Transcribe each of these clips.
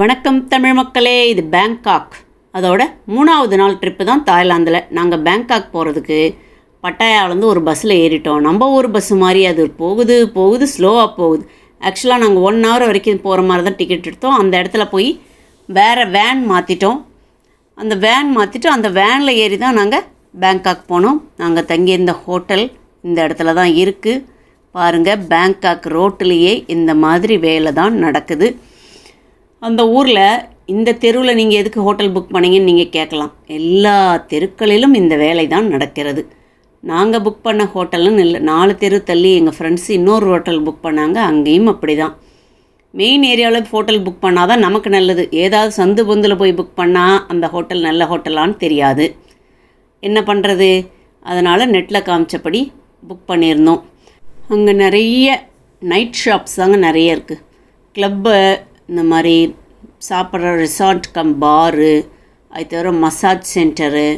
வணக்கம் தமிழ் மக்களே இது பேங்காக். அதோட மூணாவது நாள் ட்ரிப்பு தான் தாய்லாந்தில். நாங்கள் பேங்காக் போகிறதுக்கு பட்டாயாவிலேருந்து ஒரு பஸ்ஸில் ஏறிட்டோம். நம்ம ஊர் பஸ்ஸு மாதிரி அது போகுது போகுது ஸ்லோவாக போகுது. ஆக்சுவலாக நாங்கள் ஒன் ஹவர் வரைக்கும் போகிற மாதிரி தான் டிக்கெட் எடுத்தோம். அந்த இடத்துல போய் வேறு வேன் மாற்றிட்டோம் அந்த வேன் மாற்றிட்டு அந்த வேனில் ஏறி தான் நாங்கள் பேங்காக் போனோம். நாங்கள் தங்கியிருந்த ஹோட்டல் இந்த இடத்துல தான் இருக்குது பாருங்கள் பேங்காக் ரோட்டிலேயே இந்த மாதிரி வேலை தான் நடக்குது. அந்த ஊரில் இந்த தெருவில் நீங்கள் எதுக்கு ஹோட்டல் புக் பண்ணீங்கன்னு நீங்கள் கேட்கலாம். எல்லா தெருக்களிலும் இந்த வேலை தான் நடக்கிறது. நாங்கள் புக் பண்ண ஹோட்டல்னு இல்லை நாலு தெரு தள்ளி எங்கள் ஃப்ரெண்ட்ஸ் இன்னொரு ஹோட்டல் புக் பண்ணாங்க அங்கேயும் அப்படி தான் மெயின் ஏரியாவில் ஹோட்டல் புக் பண்ணால் தான் நமக்கு நல்லது. ஏதாவது சந்து பொந்தில் போய் புக் பண்ணால் அந்த ஹோட்டல் நல்ல ஹோட்டலான்னு தெரியாது. என்ன பண்ணுறது அதனால் நெட்டில் காமிச்சபடி புக் பண்ணியிருந்தோம். அங்கே நிறைய நைட் ஷாப்ஸ் தாங்க நிறைய இருக்குது க்ளப்பு இந்த மாதிரி சாப்பிட்ற ரிசார்ட் கம் பாரு அது தவிர மசாஜ் சென்டரு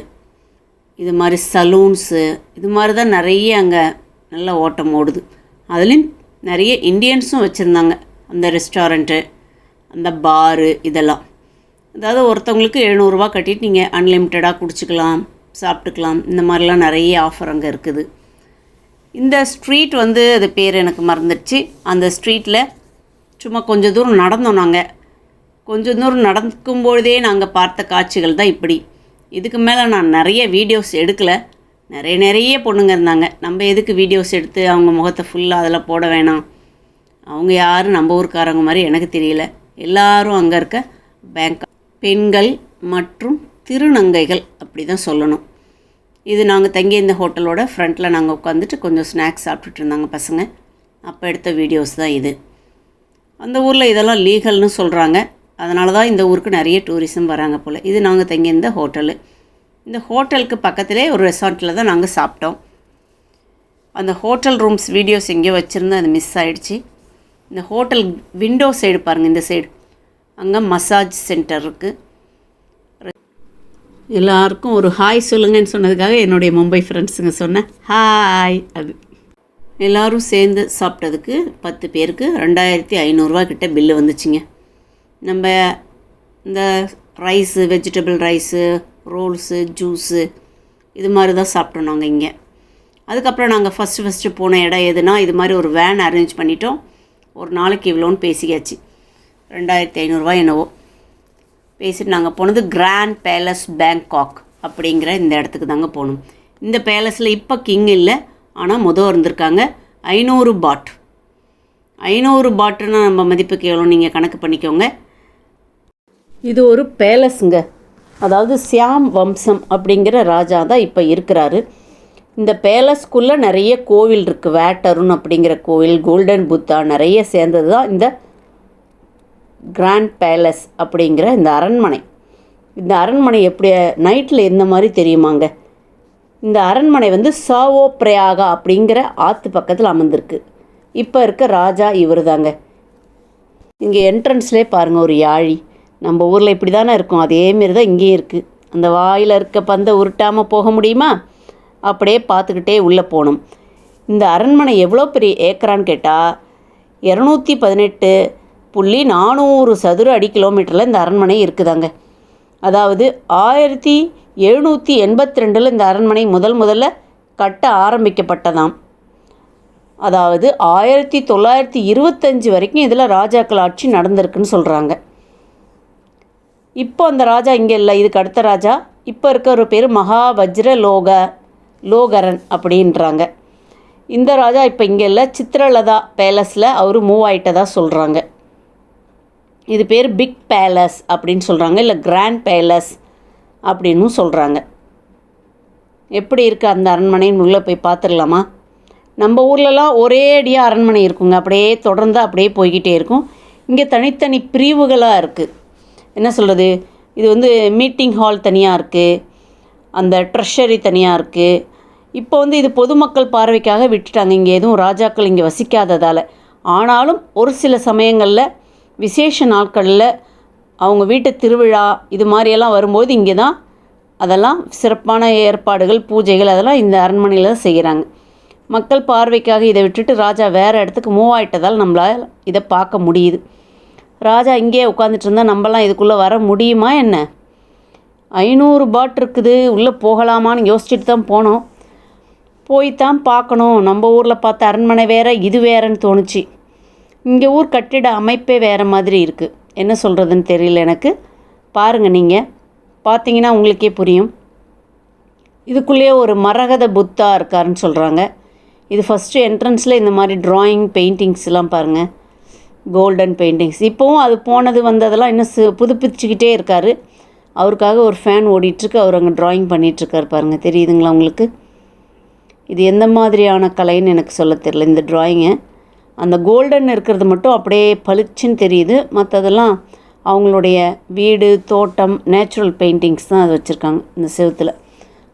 இது மாதிரி சலூன்ஸு இது மாதிரி தான் நிறைய அங்கே நல்லா ஓட்டம் ஓடுது. அதுலேயும் நிறைய இந்தியன்ஸும் வச்சுருந்தாங்க அந்த ரெஸ்டாரண்ட்டு அந்த பாரு இதெல்லாம். அதாவது ஒருத்தவங்களுக்கு எழுநூறுபா கட்டிட்டு நீங்கள் அன்லிமிட்டடாக குடிச்சிக்கலாம் சாப்பிட்டுக்கலாம் இந்த மாதிரிலாம் நிறைய ஆஃபர் அங்கே இருக்குது. இந்த ஸ்ட்ரீட் வந்து அது பேர் எனக்கு மறந்துடுச்சு. அந்த ஸ்ட்ரீட்டில் சும்மா கொஞ்சம் தூரம் நடந்தோம் நாங்கள் கொஞ்சம் தூரம் நடக்கும் பொழுதே நாங்கள் பார்த்த காட்சிகள் தான் இப்படி. இதுக்கு மேலே நான் நிறைய வீடியோஸ் எடுக்கலை. நிறைய நிறைய பொண்ணுங்க இருந்தாங்க. நம்ம எதுக்கு வீடியோஸ் எடுத்து அவங்க முகத்தை ஃபுல்லாக அதில் போட வேணாம்? அவங்க யாரும் நம்ம ஊருக்காரங்க மாதிரி எனக்கு தெரியல. எல்லாரும் அங்கே இருக்க பேங்க் பெண்கள் மற்றும் திருநங்கைகள் அப்படி தான் சொல்லணும். இது நாங்கள் தங்கி இந்த ஹோட்டலோட ஃப்ரண்ட்டில் நாங்கள் உட்காந்துட்டு கொஞ்சம் ஸ்நாக்ஸ் சாப்பிட்டுட்டு இருந்தாங்க பசங்க. அப்போ எடுத்த வீடியோஸ் தான் இது. அந்த ஊரில் இதெல்லாம் லீகல்னு சொல்கிறாங்க அதனால தான் இந்த ஊருக்கு நிறைய டூரிசம் வராங்க போல். இது நாங்கள் தங்கியிருந்த ஹோட்டலு. இந்த ஹோட்டலுக்கு பக்கத்திலே ஒரு ரெசார்ட்டில் தான் நாங்கள் சாப்பிட்டோம். அந்த ஹோட்டல் ரூம்ஸ் வீடியோஸ் எங்கேயோ வச்சுருந்தேன் அது மிஸ் ஆகிடுச்சு இந்த ஹோட்டல் விண்டோ சைடு பாருங்கள் இந்த சைடு அங்கே மசாஜ் சென்டர் இருக்குது எல்லாருக்கும் ஒரு ஹாய் சொல்லுங்கன்னு சொன்னதுக்காக என்னுடைய மும்பை ஃப்ரெண்ட்ஸுங்க சொன்னேன். ஹாய் அது எல்லோரும் சேர்ந்து சாப்பிட்டதுக்கு பத்து பேருக்கு ரெண்டாயிரத்தி ஐநூறுரூவா கிட்ட பில்லு வந்துச்சுங்க. நம்ம இந்த rice vegetable rice rolls juice இது மாதிரி தான் சாப்பிட்டோம் நாங்கள் இங்கே. அதுக்கப்புறம் நாங்கள் ஃபஸ்ட்டு ஃபஸ்ட்டு போன இடம் எதுனா இது மாதிரி ஒரு வேன் அரேஞ்ச் பண்ணிட்டோம். ஒரு நாளைக்கு இவ்வளோன்னு பேசிக்காச்சு ரெண்டாயிரத்தி ஐநூறுரூவா என்னவோ. பேசிட்டு நாங்கள் போனது கிராண்ட் பேலஸ் பேங்காக் அப்படிங்கிற இந்த இடத்துக்கு தாங்க போகணும் இந்த பேலஸில் இப்போ கிங் இல்லை. ஆனால் முதல் இருந்திருக்காங்க. ஐநூறு பாட் ஐநூறு பாட்டுன்னா நம்ம மதிப்புக்கு எவ்வளோ நீங்கள் கணக்கு பண்ணிக்கோங்க. இது ஒரு பேலஸுங்க. அதாவது சியாம் வம்சம் அப்படிங்கிற ராஜா தான் இப்போ இருக்கிறாரு. இந்த பேலஸ்க்குள்ளே நிறைய கோவில் இருக்குது வேட்டருன் அப்படிங்கிற கோவில் கோல்டன் புத்தா நிறைய சேர்ந்தது தான் இந்த கிராண்ட் பேலஸ் அப்படிங்கிற இந்த அரண்மனை. இந்த அரண்மனை எப்படி நைட்டில் எந்த மாதிரி தெரியுமாங்க? இந்த அரண்மனை வந்து சாவோ பிரயாகா அப்படிங்கிற ஆற்று பக்கத்தில் அமர்ந்திருக்கு. இப்போ இருக்க ராஜா இவர் தாங்க இங்கே என்ட்ரன்ஸ்லேயே பாருங்கள் ஒரு யாழி. நம்ம ஊரில் இப்படி தானே இருக்கும். அதேமாரி தான் இங்கேயும் இருக்குது அந்த வாயில் இருக்க பந்தை உருட்டாமல் போக முடியுமா? அப்படியே பார்த்துக்கிட்டே உள்ளே போகணும். இந்த அரண்மனை எவ்வளோ பெரிய ஏக்கரான்னு கேட்டால் இரநூத்தி பதினெட்டு புள்ளி நானூறு சதுர அடி கிலோமீட்டரில் இந்த அரண்மனை இருக்குதாங்க. அதாவது ஆயிரத்தி எழுநூற்றி எண்பத்தி ரெண்டில் இந்த அரண்மனை முதல் முதல்ல கட்ட ஆரம்பிக்கப்பட்டதாம். அதாவது ஆயிரத்தி தொள்ளாயிரத்தி இருபத்தஞ்சி வரைக்கும் இதில் ராஜாக்கள் ஆட்சி நடந்திருக்குன்னு சொல்கிறாங்க இப்போ அந்த ராஜா இங்கே இல்லை இதுக்கு அடுத்த ராஜா. இப்போ இருக்க ஒரு பேர் மகா வஜ்ர லோக லோகரன் அப்படின்றாங்க. இந்த ராஜா இப்போ இங்கே இல்லை சித்திரலதா பேலஸில் அவர் மூவ் ஆகிட்டதாக சொல்கிறாங்க இது பேர் பிக் பேலஸ் அப்படின்னு சொல்கிறாங்க இல்லை கிராண்ட் பேலஸ். அப்படின்னு சொல்கிறாங்க எப்படி இருக்குது அந்த அரண்மனைன்னு உள்ளே போய் பார்த்துடலாமா? நம்ம ஊர்லலாம் ஒரே அடியாக அரண்மனை இருக்குங்க. அப்படியே தொடர்ந்து அப்படியே போய்கிட்டே இருக்கும். இங்கே தனித்தனி பிரிவுகளாக இருக்குது என்ன சொல்கிறது இது வந்து மீட்டிங் ஹால் தனியாக இருக்குது அந்த ட்ரெஷரி தனியாக இருக்குது இப்போ வந்து இது பொதுமக்கள் பார்வைக்காக விட்டுட்டாங்க. இங்கே எதுவும் ராஜாக்கள் இங்கே வசிக்காததால். ஆனாலும் ஒரு சில சமயங்களில் விசேஷ நாட்களில் அவங்க வீட்டு திருவிழா இது மாதிரியெல்லாம் வரும்போது இங்கே தான் அதெல்லாம் சிறப்பான ஏற்பாடுகள் பூஜைகள் அதெல்லாம் இந்த அரண்மனையில் தான் செய்கிறாங்க. மக்கள் பார்வைக்காக இதை விட்டுட்டு ராஜா வேறு இடத்துக்கு மூவ் ஆகிட்டதால் நம்மளால் இதை பார்க்க முடியுது. ராஜா இங்கேயே உட்காந்துட்டு இருந்தால் நம்மலாம் இதுக்குள்ளே வர முடியுமா என்ன? ஐநூறு பாட் இருக்குது உள்ளே போகலாமான்னு யோசிச்சுட்டு தான் போனோம். போய் தான் பார்க்கணும். நம்ம ஊரில் பார்த்த அரண்மனை வேறு இது வேறன்னு தோணுச்சு. இங்கே ஊர் கட்டிட அமைப்பே வேறு மாதிரி இருக்குது என்ன சொல்கிறதுன்னு தெரியல எனக்கு. பாருங்கள் நீங்கள் பார்த்தீங்கன்னா உங்களுக்கே புரியும். இதுக்குள்ளேயே ஒரு மரகத புத்தா இருக்காருன்னு சொல்கிறாங்க இது ஃபஸ்ட்டு என்ட்ரன்ஸில் இந்த மாதிரி ட்ராயிங் பெயிண்டிங்ஸ்லாம் பாருங்கள் கோல்டன் பெயிண்டிங்ஸ் இப்போவும் அது போனது வந்ததெல்லாம் இன்னும் சு புதுப்பிச்சுக்கிட்டே இருக்கார். அவருக்காக ஒரு ஃபேன் ஓடிட்டுருக்கு. அவர் அங்கே ட்ராயிங் பண்ணிகிட்ருக்கார் பாருங்கள் தெரியுதுங்களா உங்களுக்கு? இது எந்த மாதிரியான கலைன்னு எனக்கு சொல்ல தெரியல. இந்த ட்ராயிங்கை அந்த கோல்டன் இருக்கிறது மட்டும் அப்படியே பளிச்சுன்னு தெரியுது. மற்றதெல்லாம் அவங்களுடைய வீடு தோட்டம் நேச்சுரல் பெயிண்டிங்ஸ் தான் அது வச்சுருக்காங்க இந்த செவத்தில்.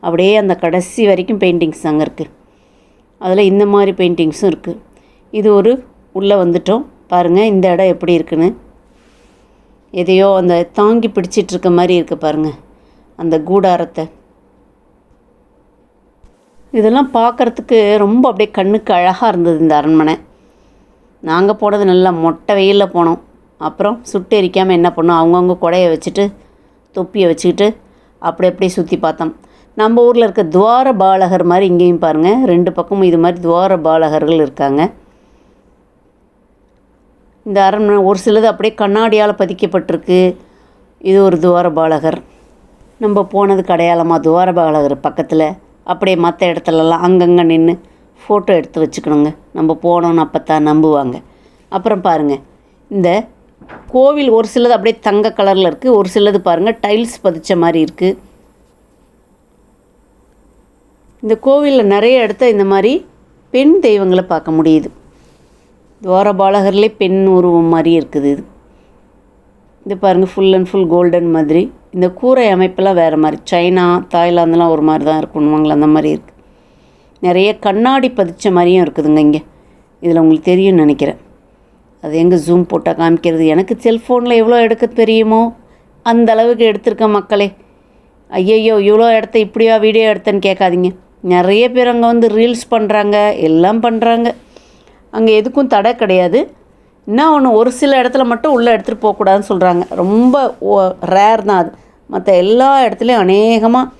அப்படியே அந்த கடைசி வரைக்கும் பெயிண்டிங்ஸ் அங்கே இருக்குது அதில் இந்த மாதிரி பெயிண்டிங்ஸும் இருக்குது இது ஒரு உள்ளே வந்துட்டோம். பாருங்கள் இந்த இடம் எப்படி இருக்குன்னு. எதையோ அந்த தாங்கி பிடிச்சிட்டு இருக்க மாதிரி இருக்குது பாருங்கள் அந்த கூடாரத்தை. இதெல்லாம் பார்க்குறதுக்கு ரொம்ப அப்படியே கண்ணுக்கு அழகாக இருந்தது இந்த அரண்மனை. நாங்கள் போனது நல்லா மொட்டை வெயிலில் போனோம். அப்புறம் சுட்டு எரிக்காமல் என்ன பண்ணோம்? அவங்கவுங்க குடையை வச்சுட்டு தொப்பியை வச்சுக்கிட்டு அப்படி அப்படியே சுற்றி பார்த்தோம். நம்ம ஊரில் இருக்க துவார பாலகர் மாதிரி இங்கேயும் பாருங்கள் ரெண்டு பக்கமும் இது மாதிரி துவார பாலகர்கள் இருக்காங்க. இந்த அரண்மனை ஒரு சிலது அப்படியே கண்ணாடியால் பதிக்கப்பட்டிருக்கு. இது ஒரு துவார பாலகர். நம்ம போனதுக்கு அடையாளமாக துவார பாலகர் பக்கத்தில். அப்படியே மற்ற இடத்துலலாம் அங்கங்கே நின்று ஃபோட்டோ எடுத்து வச்சுக்கணுங்க. நம்ம போனோன்னு அப்போ தான் நம்புவாங்க. அப்புறம் பாருங்கள் இந்த கோவில் ஒரு சிலது அப்படியே தங்க கலரில் இருக்குது ஒரு சிலது பாருங்கள் டைல்ஸ் பதிச்ச மாதிரி இருக்குது இந்த கோவிலில் நிறைய இடத்த இந்த மாதிரி பெண் தெய்வங்களை பார்க்க முடியுது. துவாரபாலகர்லேயே பெண் உருவம் மாதிரி இருக்குது இது. இது பாருங்கள் ஃபுல் அண்ட் ஃபுல் கோல்டன் மாதிரி. இந்த கூரை அமைப்பெல்லாம் வேறு மாதிரி. சைனா தாய்லாந்துலாம் ஒரு மாதிரி தான் இருக்கணுவாங்களா அந்த மாதிரி இருக்குது நிறைய கண்ணாடி பதிச்ச மாதிரியும் இருக்குதுங்க இங்கே. இதில் உங்களுக்கு தெரியும்னு நினைக்கிறேன். அது எங்கே ஜூம் போட்டால் காமிக்கிறது? எனக்கு செல்ஃபோனில் எவ்வளோ எடுக்க தெரியுமோ? அந்த அளவுக்கு எடுத்திருக்கேன் மக்களே. ஐயையோ இவ்வளோ இடத்த இப்படியா வீடியோ எடுத்தேன்னு கேட்காதீங்க. நிறைய பேர் அங்கே வந்து ரீல்ஸ் பண்ணுறாங்க எல்லாம் பண்ணுறாங்க அங்கே எதுக்கும் தடை கிடையாது. என்ன ஒன்று ஒரு சில இடத்துல மட்டும் உள்ளே எடுத்துகிட்டு போகக்கூடாதுன்னு சொல்கிறாங்க ரொம்ப ரேர் தான் அது. மற்ற எல்லா இடத்துலையும் அநேகமாக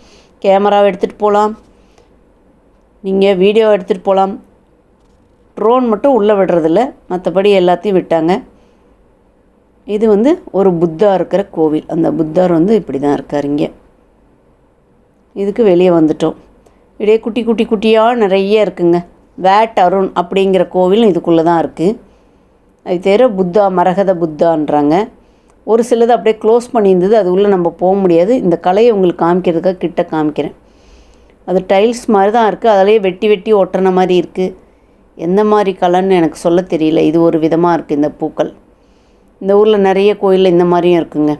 கேமராவை எடுத்துகிட்டு போகலாம். நீங்கள் வீடியோ எடுத்துகிட்டு போகலாம் ட்ரோன் மட்டும் உள்ளே விடுறதில்ல. மற்றபடி எல்லாத்தையும் விட்டாங்க. இது வந்து ஒரு புத்தா இருக்கிற கோவில். அந்த புத்தார் வந்து இப்படி தான் இருக்கார் இங்கே. இதுக்கு வெளியே வந்துட்டோம். இடையே குட்டி குட்டி குட்டியாக நிறைய இருக்குங்க. வேட் அருண் அப்படிங்கிற கோவிலும் இதுக்குள்ளே தான் இருக்குது அது தவிர புத்தா மரகத புத்தான்றாங்க. ஒரு சிலது அப்படியே க்ளோஸ் பண்ணியிருந்தது. அது உள்ளே நம்ம போக முடியாது. இந்த கலையை உங்களுக்கு காமிக்கிறதுக்காக கிட்ட காமிக்கிறேன். அது டைல்ஸ் மாதிரி தான் இருக்குது அதிலேயே வெட்டி வெட்டி ஒட்டுன மாதிரி இருக்குது எந்த மாதிரி கலர்னு எனக்கு சொல்ல தெரியல. இது ஒரு விதமாக இருக்குது இந்த பூக்கள். இந்த ஊரில் நிறைய கோயிலில் இந்த மாதிரியும் இருக்குங்க.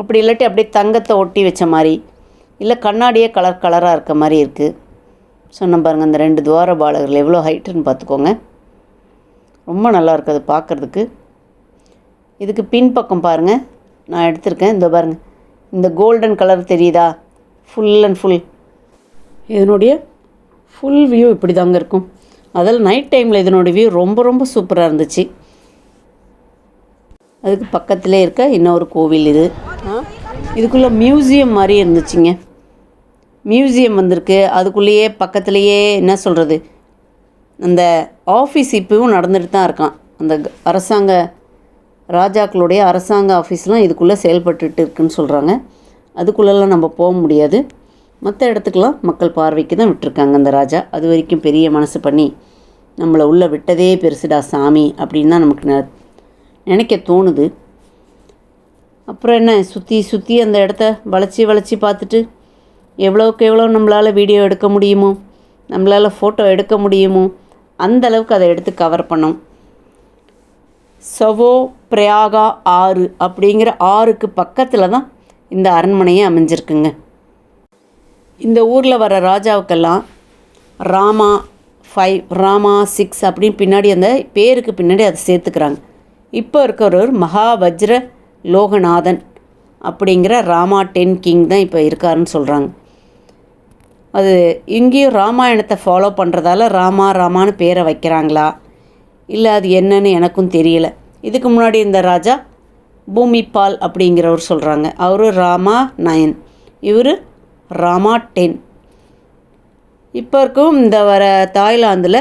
அப்படி இல்லாட்டி அப்படியே தங்கத்தை ஒட்டி வச்ச மாதிரி இல்லை கண்ணாடியே கலர் கலராக இருக்க மாதிரி இருக்குது சொன்ன பாருங்கள் அந்த ரெண்டு துவார பாலகர்கள் எவ்வளோ ஹைட்டுன்னு பார்த்துக்கோங்க. ரொம்ப நல்லா இருக்குது அது பார்க்குறதுக்கு. இதுக்கு பின்பக்கம் பாருங்கள் நான் எடுத்திருக்கேன். இந்த பாருங்கள் இந்த கோல்டன் கலர் தெரியுதா? ஃபுல் அண்ட் ஃபுல் இதனுடைய ஃபுல் வியூ இப்படி தாங்க இருக்கும். அதில் நைட் டைமில் இதனோட வியூ ரொம்ப ரொம்ப சூப்பராக இருந்துச்சு. அதுக்கு பக்கத்திலே இருக்க இன்னொரு கோவில் இது. இதுக்குள்ளே மியூசியம் மாதிரி இருந்துச்சுங்க. மியூசியம் வந்திருக்கு. அதுக்குள்ளேயே பக்கத்துலேயே என்ன சொல்கிறது அந்த ஆஃபீஸ் இப்போவும் நடந்துட்டு தான் இருக்கான். அந்த அரசாங்க ராஜாக்களுடைய அரசாங்க ஆஃபீஸ்லாம் இதுக்குள்ளே செயல்பட்டுட்டு இருக்குன்னு சொல்கிறாங்க அதுக்குள்ளெல்லாம் நம்ம போக முடியாது. மற்ற இடத்துக்கெல்லாம் மக்கள் பார்வைக்கு தான் விட்டுருக்காங்க அந்த ராஜா. அது வரைக்கும் பெரிய மனசு பண்ணி நம்மளை உள்ளே விட்டதே பெருசுடா சாமி அப்படின்னு தான் நமக்கு நெ- நினைக்க தோணுது. அப்புறம் என்ன சுற்றி சுற்றி அந்த இடத்த வளைச்சி வளைச்சி பார்த்துட்டு எவ்வளோக்கு எவ்வளோ நம்மளால் வீடியோ எடுக்க முடியுமோ நம்மளால் ஃபோட்டோ எடுக்க முடியுமோ அந்த அளவுக்கு அதை எடுத்து கவர் பண்ணோம். சவோ பிரயாகா ஆறு அப்படிங்கிற ஆறுக்கு பக்கத்தில் தான் இந்த அரண்மனையே அமைஞ்சிருக்குங்க. இந்த ஊரில் வர ராஜாவுக்கெல்லாம் ராமா ஃபைவ் ராமா சிக்ஸ் அப்படின்னு பின்னாடி அந்த பேருக்கு பின்னாடி அதை சேர்த்துக்கிறாங்க. இப்போ இருக்கிறவர் மகா வஜ்ர லோகநாதன் அப்படிங்கிற ராமா டென் கிங் தான் இப்போ இருக்காருன்னு சொல்கிறாங்க அது இங்கேயும் ராமாயணத்தை ஃபாலோ பண்ணுறதால ராமா ராமான்னு பேரை வைக்கிறாங்களா? இல்லை அது என்னன்னு எனக்கும் தெரியல. இதுக்கு முன்னாடி இந்த ராஜா பூமிபால் அப்படிங்கிறவர் சொல்கிறாங்க அவரு ராமா நயன். இவர் ராமா டென். இப்போ இருக்கும் இந்த வர தாய்லாந்தில்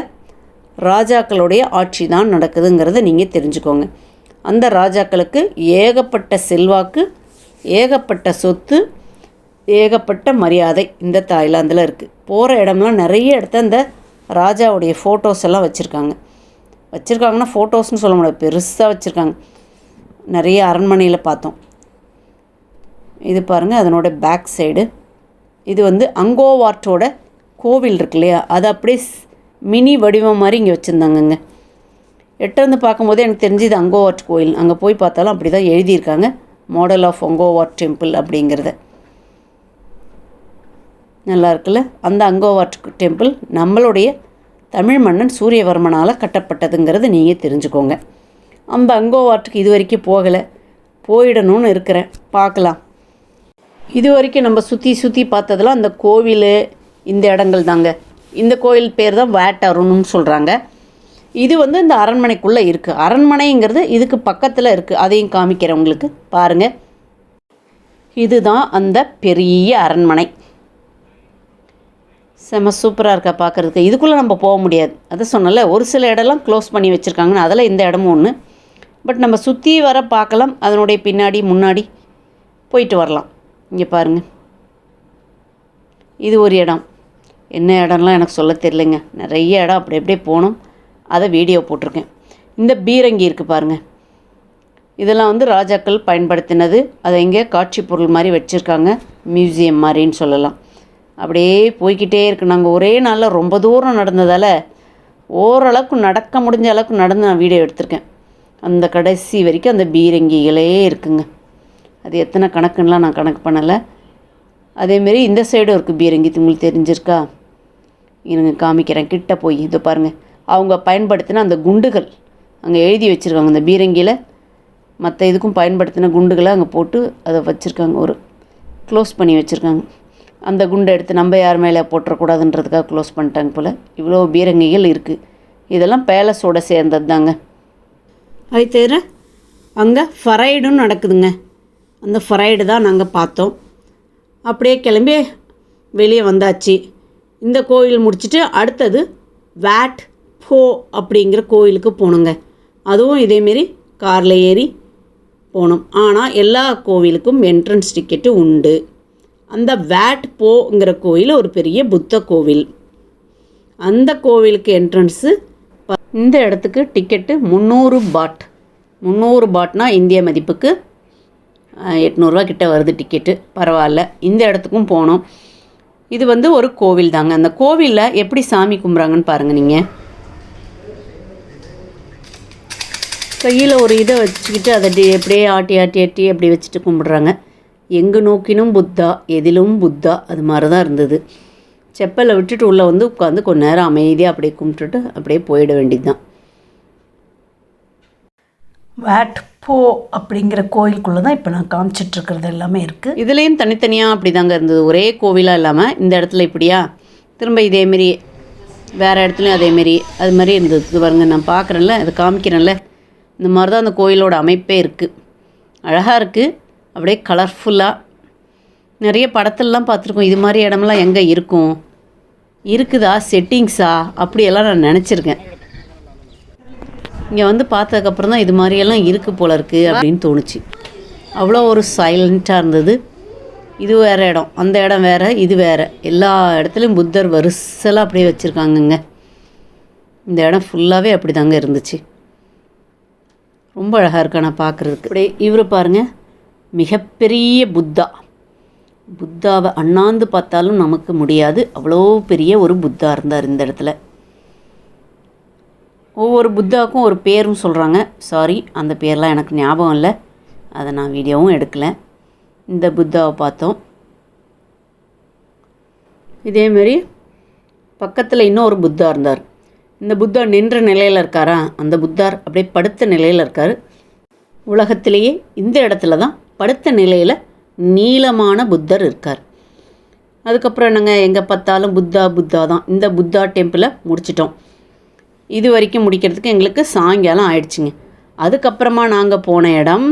ராஜாக்களுடைய ஆட்சி தான் நடக்குதுங்கிறத நீங்கள் தெரிஞ்சுக்கோங்க. அந்த ராஜாக்களுக்கு ஏகப்பட்ட செல்வாக்கு ஏகப்பட்ட சொத்து ஏகப்பட்ட மரியாதை இந்த தாய்லாந்தில் இருக்குது போகிற இடம்லாம் நிறைய இடத்த இந்த ராஜாவுடைய ஃபோட்டோஸ் எல்லாம் வச்சுருக்காங்க. வச்சுருக்காங்கன்னா ஃபோட்டோஸ்னு சொல்ல முடியாது பெருசாக வச்சுருக்காங்க. நிறைய அரண்மனையில் பார்த்தோம். இது பாருங்கள் அதனோட பேக் சைடு இது வந்து அங்கோவார்ட்டோட கோவில் இருக்கு இல்லையா? அது அப்படியே மினி வடிவம் மாதிரி இங்கே வச்சுருந்தாங்கங்க. எட்டேருந்து பார்க்கும்போது எனக்கு தெரிஞ்சு இது அங்கோவார்ட் கோயில் அங்கே போய் பார்த்தாலும் அப்படி தான் எழுதியிருக்காங்க. மாடல் ஆஃப் அங்கோவார்ட் டெம்பிள் அப்படிங்கிறத. நல்லா இருக்குல்ல? அந்த அங்கோவார்ட் டெம்பிள் நம்மளுடைய தமிழ் மன்னன் சூரியவர்மனால் கட்டப்பட்டதுங்கிறது நீங்கள் தெரிஞ்சுக்கோங்க. அந்த அங்கோவார்ட்டுக்கு இது வரைக்கும் போகலை. போயிடணும்னு இருக்கிறேன். பார்க்கலாம். இது வரைக்கும் நம்ம சுற்றி சுற்றி பார்த்ததெல்லாம் அந்த கோவில் இந்த இடங்கள் தாங்க. இந்த கோயில் பேர் தான் வேட்டருன்னு சொல்கிறாங்க இது வந்து இந்த அரண்மனைக்குள்ளே இருக்குது அரண்மனைங்கிறது இதுக்கு பக்கத்தில் இருக்குது அதையும் காமிக்கிறேன் உங்களுக்கு. பாருங்கள் இதுதான் அந்த பெரிய அரண்மனை. செம சூப்பராக இருக்கா பார்க்குறதுக்கு இதுக்குள்ளே நம்ம போக முடியாது. அதை சொன்னல ஒரு சில இடம்லாம் க்ளோஸ் பண்ணி வச்சுருக்காங்கன்னு. அதில் இந்த இடமும் ஒன்று பட் நம்ம சுற்றி வர பார்க்கலாம். அதனுடைய பின்னாடி முன்னாடி போயிட்டு வரலாம். இங்கே பாருங்கள் இது ஒரு இடம். என்ன இடம்லாம் எனக்கு சொல்ல தெரியலைங்க. நிறைய இடம் அப்படி அப்படியே போனோம். அதை வீடியோ போட்டிருக்கேன். இந்த பீரங்கி இருக்குது பாருங்கள் இதெல்லாம் வந்து ராஜாக்கள் பயன்படுத்தினது. அதை இங்கே காட்சி பொருள் மாதிரி வச்சுருக்காங்க. மியூசியம் மாதிரின்னு சொல்லலாம். அப்படியே போய்க்கிட்டே இருக்கு. நாங்கள் ஒரே நாளில் ரொம்ப தூரம் நடந்ததால் ஓரளவுக்கு நடக்க முடிஞ்ச அளவுக்கு நடந்து நான் வீடியோ எடுத்திருக்கேன். அந்த கடைசி வரைக்கும் அந்த பீரங்கிகளே இருக்குங்க. அது எத்தனை கணக்குன்னெலாம் நான் கணக்கு பண்ணலை. அதேமாரி இந்த சைடும் இருக்குது பீரங்கி உங்களுக்கு தெரிஞ்சிருக்கா? இருங்க காமிக்கிறேன். கிட்ட போய் இதை பாருங்கள் அவங்க பயன்படுத்தின அந்த குண்டுகள் அங்கே எழுதி வச்சுருக்காங்க அந்த பீரங்கியில். மற்ற இதுக்கும் பயன்படுத்தின குண்டுகளை அங்கே போட்டு அதை வச்சுருக்காங்க ஒரு க்ளோஸ் பண்ணி வச்சுருக்காங்க. அந்த குண்டை எடுத்து நம்ம யார் மேலே போட்டுறக்கூடாதுன்றதுக்காக க்ளோஸ் பண்ணிட்டாங்க போல். இவ்வளோ பீரங்கிகள் இருக்குது இதெல்லாம் பேலஸோட சேர்ந்தது தாங்க அது தவிர அங்கே ஃபரைடும் நடக்குதுங்க. அந்த ஃபரைடு தான் நாங்கள் பார்த்தோம். அப்படியே கிளம்பி வெளியே வந்தாச்சு. இந்த கோயில் முடிச்சுட்டு அடுத்தது வேட் போ அப்படிங்கிற கோயிலுக்கு போகணுங்க அதுவும் இதேமாரி காரில் ஏறி போனோம். ஆனால் எல்லா கோவிலுக்கும் என்ட்ரன்ஸ் டிக்கெட்டு உண்டு. அந்த வேட் போங்கிற கோயில் ஒரு பெரிய புத்த கோவில். அந்த கோவிலுக்கு என்ட்ரன்ஸு இந்த இடத்துக்கு டிக்கெட்டு முந்நூறு பாட் முந்நூறு பாட்னா இந்திய மதிப்புக்கு எட்நூறுரூவா கிட்ட வருது டிக்கெட்டு பரவாயில்ல. இந்த இடத்துக்கும் போனோம். இது வந்து ஒரு கோவில் தாங்க. அந்த கோவிலில் எப்படி சாமி கும்பிட்றாங்கன்னு பாருங்கள் நீங்கள் கையில் ஒரு இதை வச்சுக்கிட்டு அதை டி- அப்படியே ஆட்டி ஆட்டி ஆட்டி அப்படி வச்சுட்டு கும்பிட்றாங்க. எங்கு நோக்கினும் புத்தா எதிலும் புத்தா அது மாதிரி தான் இருந்தது. செப்பலை விட்டுட்டு உள்ளே வந்து உட்காந்து கொஞ்ச நேரம் அமைதியாக அப்படியே கும்பிட்டுட்டு அப்படியே போயிட வேண்டியது தான் வேட் போ அப்படிங்கிற கோயிலுக்குள்ளே தான் இப்போ நான் காமிச்சிட்ருக்கிறது எல்லாமே இருக்குது இதுலேயும் தனித்தனியாக அப்படி தாங்க இருந்தது. ஒரே கோவிலாக இல்லாமல் இந்த இடத்துல இப்படியா? திரும்ப இதேமாரி வேறு இடத்துலையும் அதேமாரி அது மாதிரி இருந்தது. இது பாருங்க நான் பார்க்குறேன்ல அதை காமிக்கிறேன்ல. இந்த மாதிரி தான் அந்த கோயிலோட அமைப்பே இருக்குது அழகாக இருக்குது அப்படியே கலர்ஃபுல்லாக நிறைய படத்துலலாம் பார்த்துருக்கோம். இது மாதிரி இடமெல்லாம் எங்கே இருக்கும்? இருக்குதா? செட்டிங்ஸா அப்படியெல்லாம் நான் நினச்சிருக்கேன். இங்கே வந்து பார்த்ததுக்கப்புறம் தான் இது மாதிரியெல்லாம் இருக்குது போல இருக்குது அப்படின்னு தோணுச்சு. அவ்வளோ ஒரு சைலண்ட்டாக இருந்தது. இது வேறு இடம். அந்த இடம் வேறு இது வேறு. எல்லா இடத்துலையும் புத்தர் வரிசலாக அப்படியே வச்சுருக்காங்கங்க. இந்த இடம் ஃபுல்லாகவே அப்படி தாங்க இருந்துச்சு. ரொம்ப அழகாக இருக்கு நான் பார்க்குறதுக்கு. அப்படியே இவரை பாருங்கள் மிகப்பெரிய புத்தா. புத்தாவை அண்ணாந்து பார்த்தாலும் நமக்கு முடியாது. அவ்வளோ பெரிய ஒரு புத்தா இருந்தார் இந்த இடத்துல. ஒவ்வொரு புத்தாவுக்கும் ஒரு பேரும் சொல்கிறாங்க சாரி அந்த பேர்லாம் எனக்கு ஞாபகம் இல்லை. அதை நான் வீடியோவும் எடுக்கல. இந்த புத்தாவை பார்த்தோம். இதேமாரி பக்கத்தில் இன்னொரு புத்தா இருந்தார். இந்த புத்தா நின்ற நிலையில் இருக்காரா? அந்த புத்தார் அப்படியே படுத்த நிலையில் இருக்கார். உலகத்திலேயே இந்த இடத்துல தான் படுத்த நிலையில் நீளமான புத்தர் இருக்கார். அதுக்கப்புறம் என்னங்க எங்கே பார்த்தாலும் புத்தா புத்தா தான். இந்த புத்தா டெம்பிளை முடிச்சிட்டோம். இது வரைக்கும் முடிக்கிறதுக்கு எங்களுக்கு சாயங்காலம் ஆயிடுச்சுங்க. அதுக்கப்புறமா நாங்கள் போன இடம்